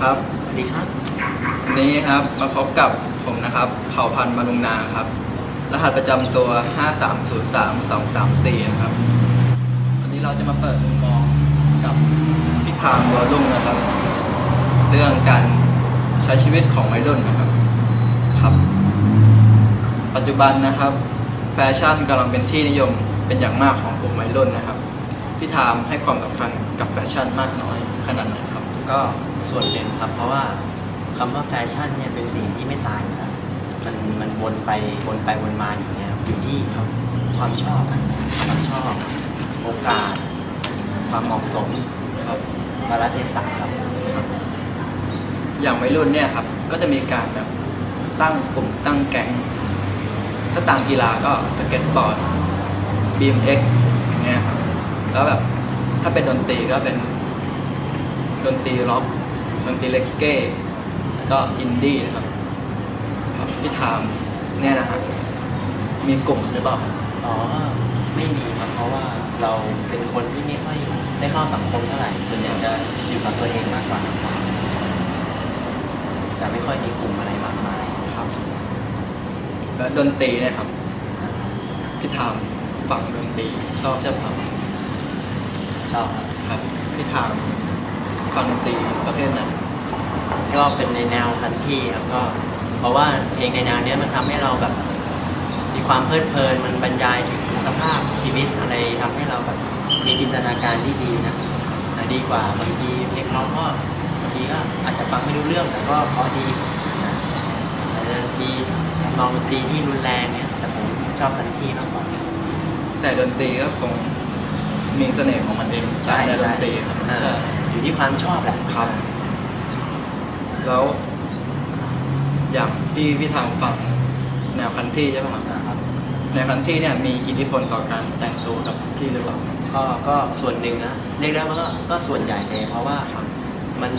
ครับ สวัสดีครับ วันนี้ครับมาพบกับผมนะครับ เผ่าพันธุ์บารุงนาครับ รหัสประจำตัว 5303234 นะครับ วันนี้เราจะมาเปิดมุมมองกับพี่พามวอลลุ่งนะครับ เรื่องการใช้ชีวิตของวัยรุ่นนะครับ ครับ ปัจจุบันนะครับ แฟชั่นกำลังเป็นที่นิยมเป็นอย่างมากของกลุ่มวัยรุ่นนะครับ พี่ทามให้ความสำคัญกับแฟชั่นมากน้อยขนาดไหนครับ ก็ส่วนหนึ่งครับ เพราะว่าคำว่าแฟชั่นเนี่ยเป็นสิ่งที่ไม่ตายอยู่แล้วมันมันวนไปวนไปวนมาอยู่เนี่ยอยู่ที่ความชอบอะความชอบ โอกาส ความเหมาะสมครับกาลเทศะครับ อย่างวัยรุ่นเนี่ยครับ ก็จะมีการแบบตั้งกลุ่มตั้งแก๊งถ้าตามกีฬาก็สเก็ตบอร์ด BMX อย่างเงี้ยครับ แล้วแบบถ้าเป็นดนตรีก็เป็น ดนตรีร็อกดนตรีเลกเก้แล้วก็อินดี้นะครับครับพี่ทามเนี่ยนะฮะมีกลุ่มหรือเปล่าครับอ๋อไม่มีครับเพราะว่าเราเป็นคนที่ไม่ค่อยได้เข้าสังคมเท่าไหร่ ส่วนใหญ่จะอยู่กับตัวเองมากกว่าจะไม่ค่อยมีกลุ่มอะไรมากมายครับ แล้วดนตรีเนี่ยครับพี่ทามฝังดนตรีชอบใช่ไหมครับชอบครับครับพี่ทาม ฟังดนตรีประเภทไหนก็เป็นในแนวคันที่ครับก็ เพราะว่าเพลงในแนวเนี้ยมันทำให้เราแบบ มีความเพลิดเพลินมันบรรยายถึงสภาพชีวิตอะไรทำให้เราแบบมีจินตนาการที่ดีนะอะดีกว่าบางทีเพลงร้องก็บางทีก็อาจจะฟังไม่รู้เรื่องแต่ก็เพราะดีนะอาจจะมีทำนองดนตรีที่รุนแรงเนี่ยแต่ผมชอบคันที่มากกว่า แต่ดนตรีก็คงมีเสน่ห์ของมันเองใช่ในดใช่นตรีครับอ่าใช่ อยู่ที่ความชอบแหละครับ แล้ว อย่างพี่พี่ทางฟังแนวคันที่ใช่ไหมครับอ่าครับ แนวคันที่เนี่ยมีอิทธิพลต่อการแต่งตัวกับพี่หรือเปล่า ก็ก็ส่วนหนึ่งนะเรียกได้ว่าก็ก็ส่วนใหญ่เลยเพราะว่ามัน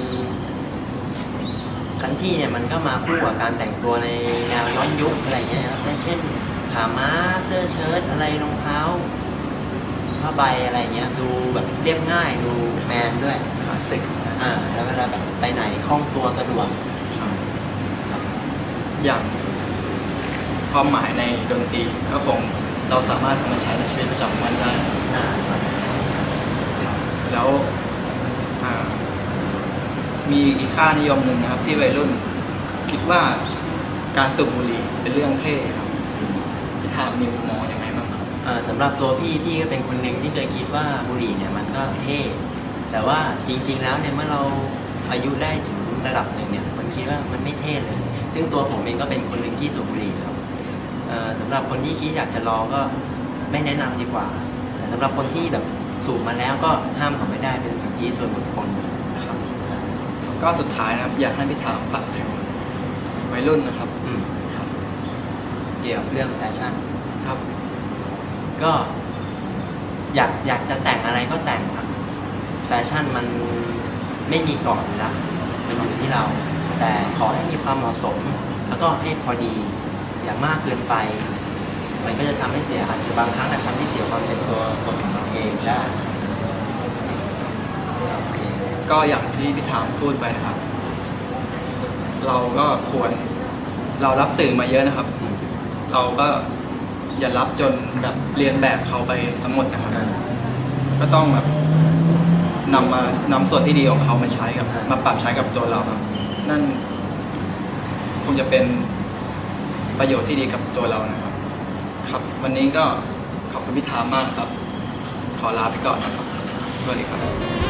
คันที่เนี่ยมันก็มาคู่กับการแต่งตัวในแนวย้อนยุคอะไรเงี้ยครับเช่นขาม้าเสื้อเชิ้ตอะไรรองเท้าผ้าใบอะไรเงี้ยดูแบบเรียบง่ายดูแมนด้วยคลา สสิกอ่าแล้วเวลาแบบไปไหนคล่องตัวสะดวกครับอย่างความหมายในดนตรีก็คงเราสามารถเอามาใช้ในชีวิตประจำวันได้อ่าแล้วอ่ามีอีกค่านิยมหนึ่งนะครับ ที่วัยรุ่นคิดว่าการสูบบุหรี่เป็นเรื่องเท่ครับพี่ทามมีมุมมองยังไงบ้างครับอ่าสำหรับตัวพี่พี่ก็เป็นคนหนึ่งที่เคยคิดว่าบุหรี่เนี่ยมันก็เท่ แต่ว่าจริง ๆ แล้วเนี่ยเมื่อเราอายุได้ถึงระดับหนึ่งเนี่ยมันคิดว่ามันไม่เท่เลย ซึ่งตัวผมเองก็เป็นคนหนึ่งที่สูบบุหรี่ครับเอ่อสำหรับคนที่คิดอยากจะลองก็ไม่แนะนำดีกว่า แต่สำหรับคนที่แบบสูบมาแล้วก็ห้ามเขาไม่ได้เป็นสิทธิส่วนบุคคลครับ ก็สุดท้ายนะครับอยากให้พี่ถามฝากถึงวัยรุ่นนะครับอืมครับ เกี่ยวกับเรื่องแฟชั่นครับ ก็อยากอยากจะแต่งอะไรก็แต่งครับแฟชั่นมันไม่มีก่อนอยู่แล้วมันอยู่ที่เรา แต่ขอให้มีความเหมาะสม แล้วก็ให้พอดีอย่ามากเกินไป มันก็จะทำให้เสียอาจจะบางครั้งอาจทำให้เสียความเป็นตัวตนของเราเองได้โอเคก็อย่างที่พี่ถามพูดไปนะครับ เราก็ควรเรารับสื่อมาเยอะนะครับอืมเราก็อย่ารับจนแบบเรียนแบบเขาไปทั้งหมดนะครับอ่าก็ต้องแบบ นำมานำส่วนที่ดีของเขามาใช้กับมาปรับใช้กับตัวเราครับ นั่นคงจะเป็นประโยชน์ที่ดีกับตัวเรานะครับ ครับวันนี้ก็ขอบคุณพิธามมากครับ ขอลาไปก่อนนะครับสวัสดีครับ